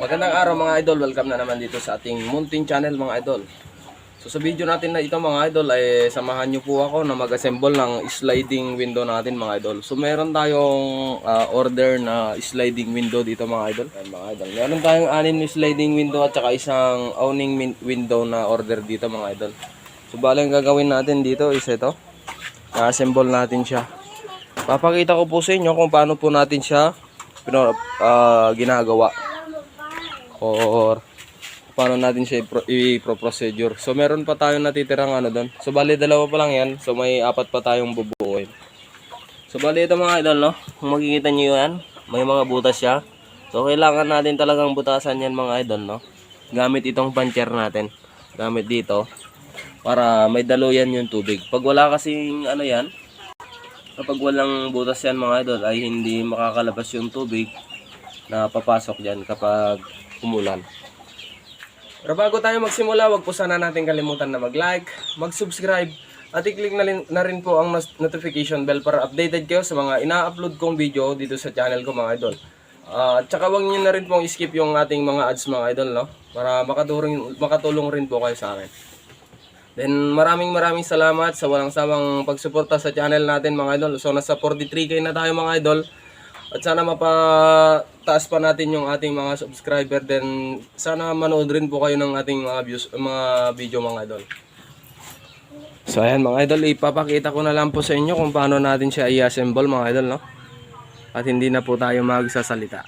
Magandang araw mga idol, welcome na naman dito sa ating Munting Channel mga idol. So sa video natin na ito mga idol ay samahan nyo po ako na mag-assemble ng sliding window natin mga idol. So meron tayong ah, order na sliding window dito mga idol. Ayan, mga idol. Meron tayong anin na sliding window at saka isang awning window na order dito mga idol. So bali ang gagawin natin dito is ito. Na-assemble natin siya. Papakita ko po sa inyo kung paano po natin siya ah, ginagawa or paano natin siya ipro- i-procedure. So meron pa tayong natitirang ano doon. So bali dalawa pa lang yan. So may apat pa tayong bubuuin. So bali ito mga idol no. Kung makikita niyo yan, may mga butas siya. So kailangan natin talagang butasan yan mga idol no. Gamit itong puncher natin. Gamit dito para may daluyan yung tubig. Pag wala kasing ano yan, kapag walang butas yan mga idol ay hindi makakalabas yung tubig na papasok dyan kapag umulan. Pero bago tayo magsimula, wag po sana natin kalimutan na mag-like, mag-subscribe, at i-click na, na rin po ang notification bell para updated kayo sa mga ina-upload kong video dito sa channel ko mga idol. Ah, at saka wag niyo na rin pong skip yung ating mga ads mga idol, no? Para makatulong, makatulong rin po kayo sa akin. Then maraming maraming salamat sa walang sawang pagsuporta sa channel natin mga idol. So nasa 43k na tayo mga idol. At sana mapataas pa natin yung ating mga subscriber. Then sana manood rin po kayo ng ating mga views, mga video mga idol. So ayan mga idol, ipapakita ko na lang po sa inyo kung paano natin siya i-assemble mga idol, no? At hindi na po tayo magsasalita.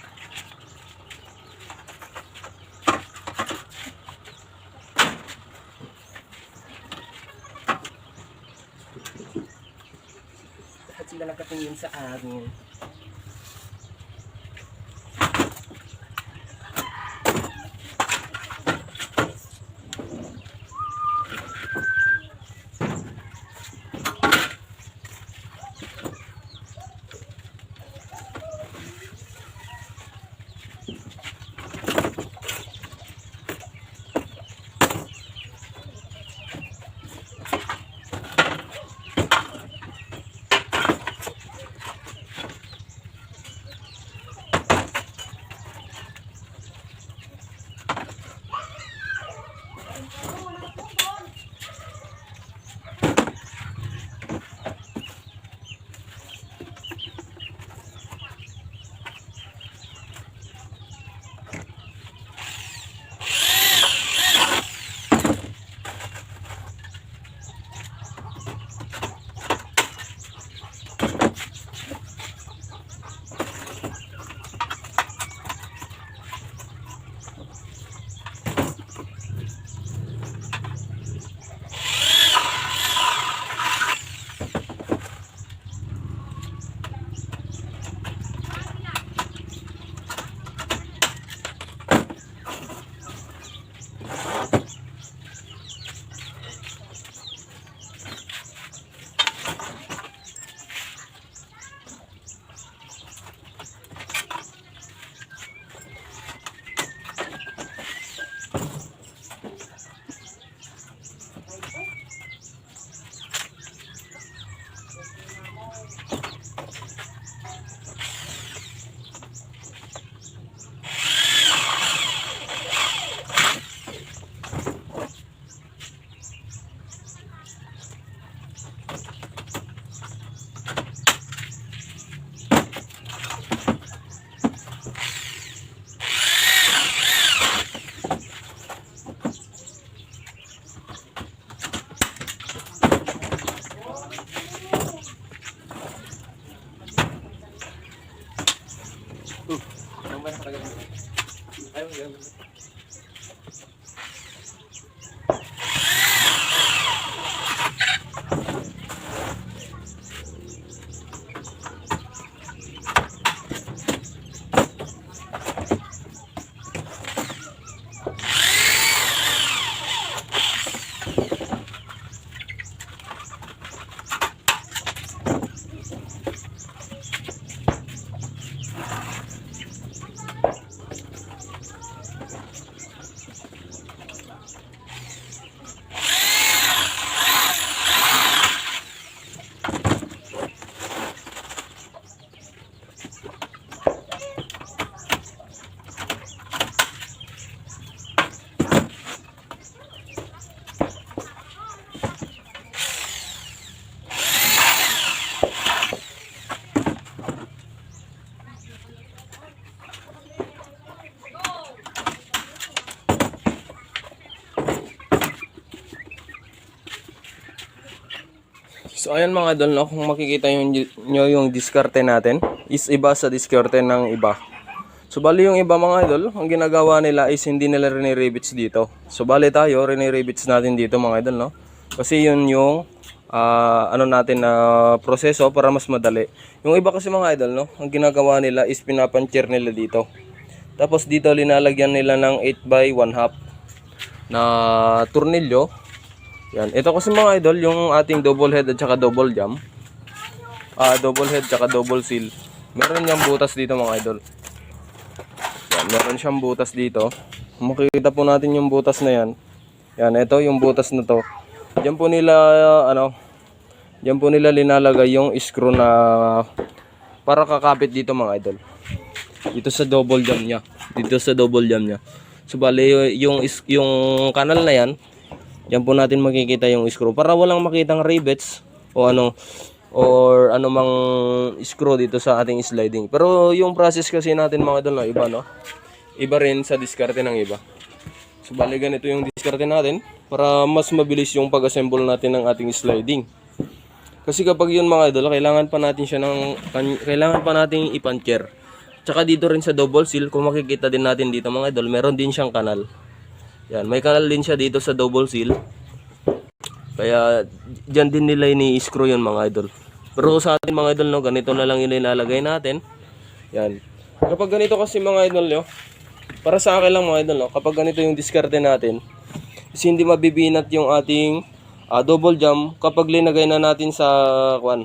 Lahat sila nakatingin sa akin. conversa da galera. Vai, vai, vai. Ayan mga idol, no, kung makikita nyo yung diskarte natin, is iba sa diskarte ng iba. So bali yung iba mga idol, ang ginagawa nila is hindi nila riniribits dito. So bali tayo, riniribits natin dito mga idol, no? Kasi yun yung ah, ano natin na proseso para mas madali. Yung iba kasi mga idol, no, ang ginagawa nila is pinapancher nila dito. Tapos dito linalagyan nila ng 8 by 1 half na tornilyo. Yan. Ito kasi mga idol, yung ating double head at saka double jam. Ah, double head at saka double seal. Meron niyang butas dito mga idol. Yan, meron siyang butas dito. Makikita po natin yung butas na yan. Yan, ito yung butas na to. Diyan po nila, ano, diyan po nila linalagay yung screw na para kakapit dito mga idol. Dito sa double jam niya. Dito sa double jam niya. So bali yung yung kanal na yan, yan po natin makikita yung screw para walang makitang rivets o ano or ano mang screw dito sa ating sliding. Pero yung process kasi natin mga idol na iba no. Iba rin sa diskarte ng iba. So ganito yung diskarte natin para mas mabilis yung pag-assemble natin ng ating sliding. Kasi kapag yun mga idol, kailangan pa natin siya ng kailangan pa nating ipancher. Tsaka dito rin sa double seal, kung makikita din natin dito mga idol, meron din siyang kanal. Yan, may kanal din siya dito sa double seal. Kaya diyan din nila ini-screw yun mga idol. Pero sa atin mga idol, no, ganito na lang ilalagay natin. Yan. Kapag ganito kasi mga idol, no, para sa akin lang mga idol, no, kapag ganito yung diskarte natin, is hindi mabibinat yung ating ah, double jam kapag linagay na natin sa kwan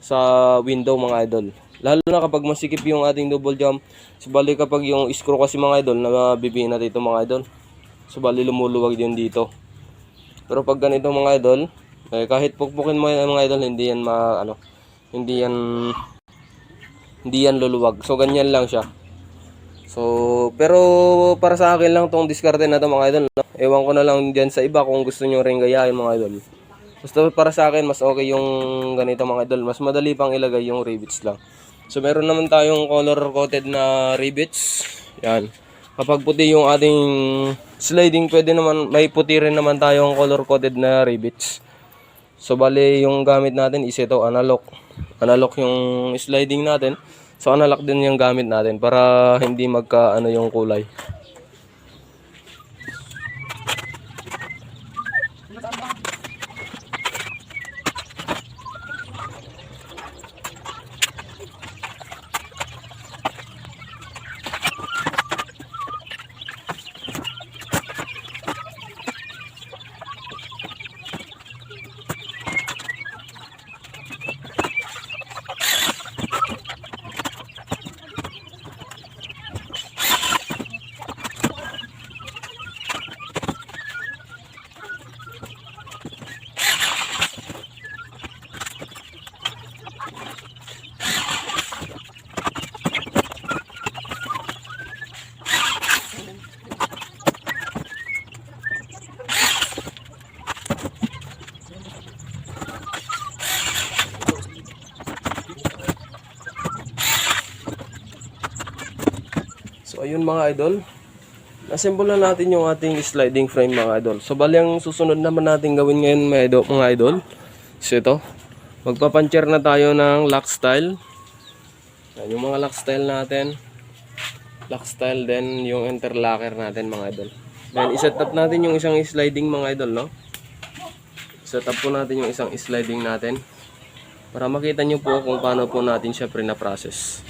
sa window mga idol. Lalo na kapag masikip yung ating double jam, subali kapag yung screw kasi mga idol na bibinat ito mga idol. Subali lumuluwag din dito. Pero pag ganito mga idol, eh, kahit pukpukin mo yan mga idol, hindi yan ma ano, hindi yan hindi yan luluwag. So ganyan lang siya. So, pero para sa akin lang tong diskarte na to mga idol. Ewan ko na lang diyan sa iba kung gusto niyo ring gayahin mga idol. Basta para sa akin mas okay yung ganito mga idol. Mas madali pang ilagay yung rivets lang. So meron naman tayong color coated na rivets. Yan. Kapag puti yung ating sliding, pwede naman may puti rin naman tayong color coated na rivets. So bali yung gamit natin is ito analog. Analog yung sliding natin. So analog din yung gamit natin para hindi magka ano yung kulay. So ayun mga idol. Assemble na natin yung ating sliding frame mga idol. So bali ang susunod naman natin gawin ngayon mga idol, mga idol. So ito. Magpapancher na tayo ng lock style. Yan, yung mga lock style natin. Lock style then yung interlocker natin mga idol. Then iset up natin yung isang sliding mga idol no. Set up po natin yung isang sliding natin. Para makita nyo po kung paano po natin siya pre-process.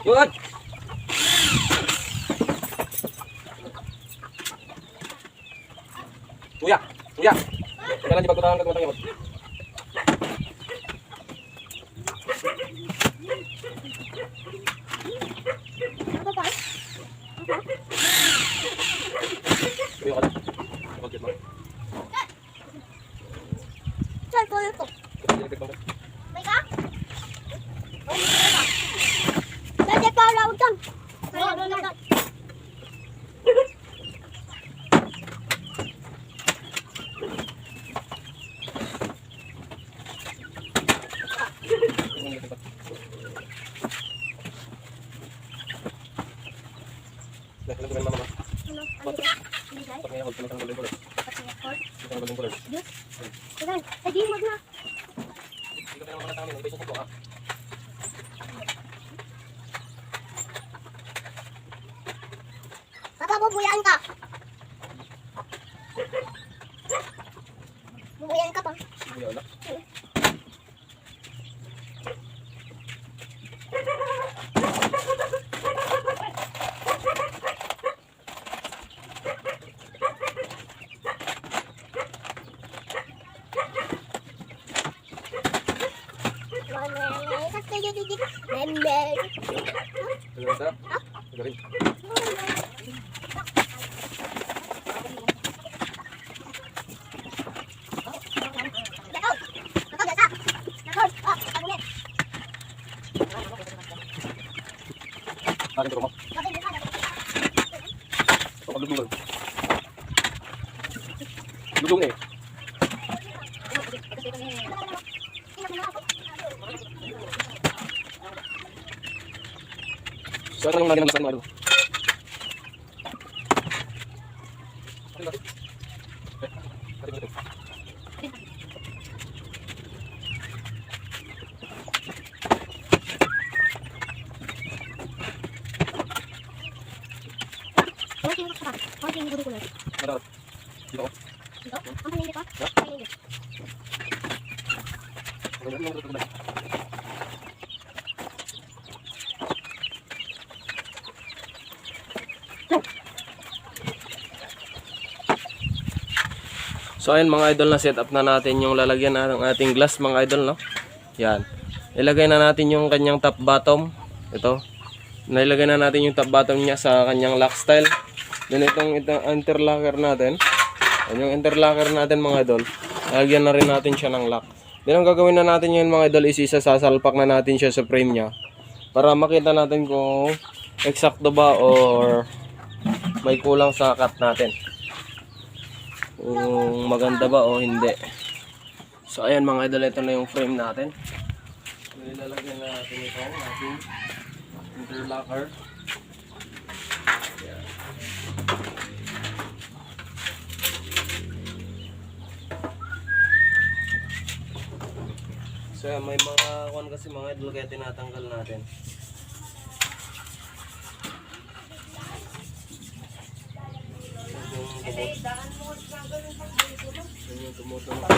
Good. Tuya, tuya. cepat dibantu tangan ke teman-temannya, Bos. Hold ko ng golden color? Kasi record. Ito ang golden color. Diyos. Sige. Eh di wag na. Hindi ka tayo makatangin. Iba yung ha. Papa, bubuyan ka. Bubuyan ka pa. Kuya wala. Member. Ganda. Galing. Akin ko mo. Ito paglugong. Lugong eh. Saan yung lagi ng saan mo? Ano? Dito ko. Yung lugong na? So ayun mga idol na set up na natin yung lalagyan ng ating glass mga idol no. Yan. Ilagay na natin yung kanyang top bottom. Ito. Nailagay na natin yung top bottom niya sa kanyang lock style. Then itong, itong interlocker natin. Yan yung interlocker natin mga idol. Lagyan na rin natin siya ng lock. Then ang gagawin na natin yun mga idol is isasasalpak na natin siya sa frame niya. Para makita natin kung eksakto ba or may kulang sa cut natin. Kung maganda ba o hindi. So ayan mga idol, ito na yung frame natin. Ilalagyan na natin ito, ating interlocker. So ayan, may mga kuan kasi mga idol kaya tinatanggal natin. Yung yung tumutunog.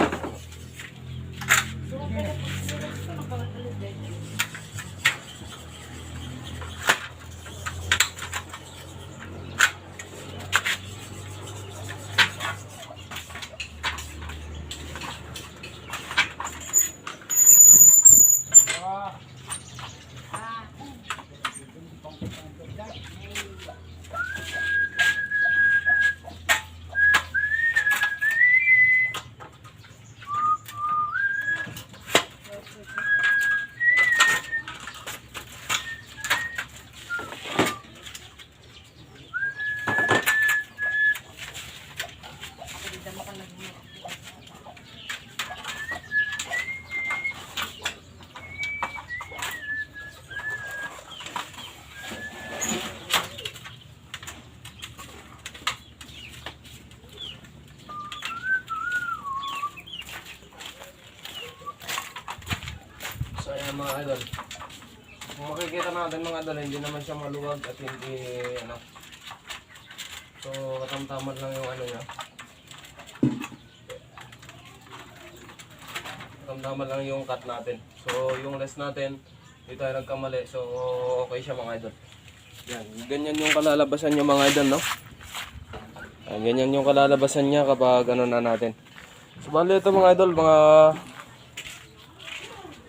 So ayan mga idol. Kung natin mga idol, hindi naman siya maluwag at hindi ano. So katamtaman lang yung ano niya. Katamtaman lang yung cut natin. So yung less natin, dito tayo nagkamali. So okay siya mga idol. Yan, ganyan yung kalalabasan niya mga idol, no? Yan, ganyan yung kalalabasan niya kapag ano na natin. So bali ito mga idol, mga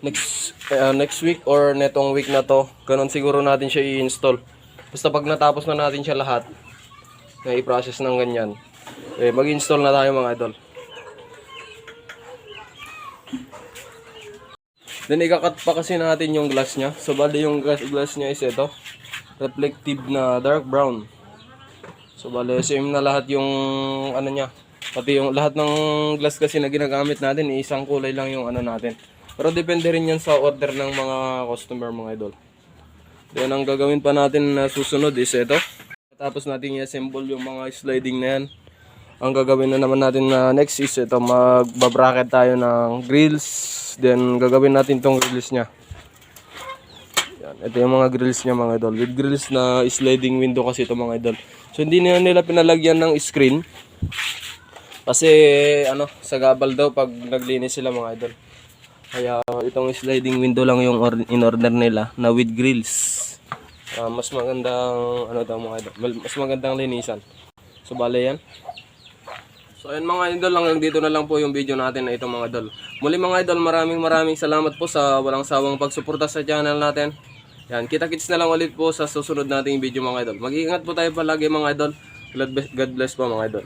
next uh, next week or netong week na to, ganun siguro natin siya i-install. Basta pag natapos na natin siya lahat, na i-process ng ganyan, eh, mag-install na tayo mga idol. Then ikakat pa kasi natin yung glass niya. So bali yung glass, glass niya is ito. Reflective na dark brown. So bali same na lahat yung ano niya. Pati yung lahat ng glass kasi na ginagamit natin, isang kulay lang yung ano natin. Pero depende rin yan sa order ng mga customer mga idol. Then ang gagawin pa natin na susunod is ito. Tapos natin i-assemble yung mga sliding na yan. Ang gagawin na naman natin na next is ito, magbabracket tayo ng grills. Then gagawin natin tong grills niya. Yan, ito yung mga grills niya mga idol. With grills na sliding window kasi ito mga idol. So hindi na nila pinalagyan ng screen. Kasi ano, sa gabal daw pag naglinis sila mga idol. Kaya itong sliding window lang yung or- in order nila na with grills. Ah, mas magandang ano daw mga idol. Mas magandang linisan. So bale yan. So ayun mga idol, hanggang dito na lang po yung video natin na itong mga idol. Muli mga idol, maraming maraming salamat po sa walang sawang pagsuporta sa channel natin. Yan, kita-kits na lang ulit po sa susunod nating video mga idol. Mag-iingat po tayo palagi mga idol. God bless, God bless po mga idol.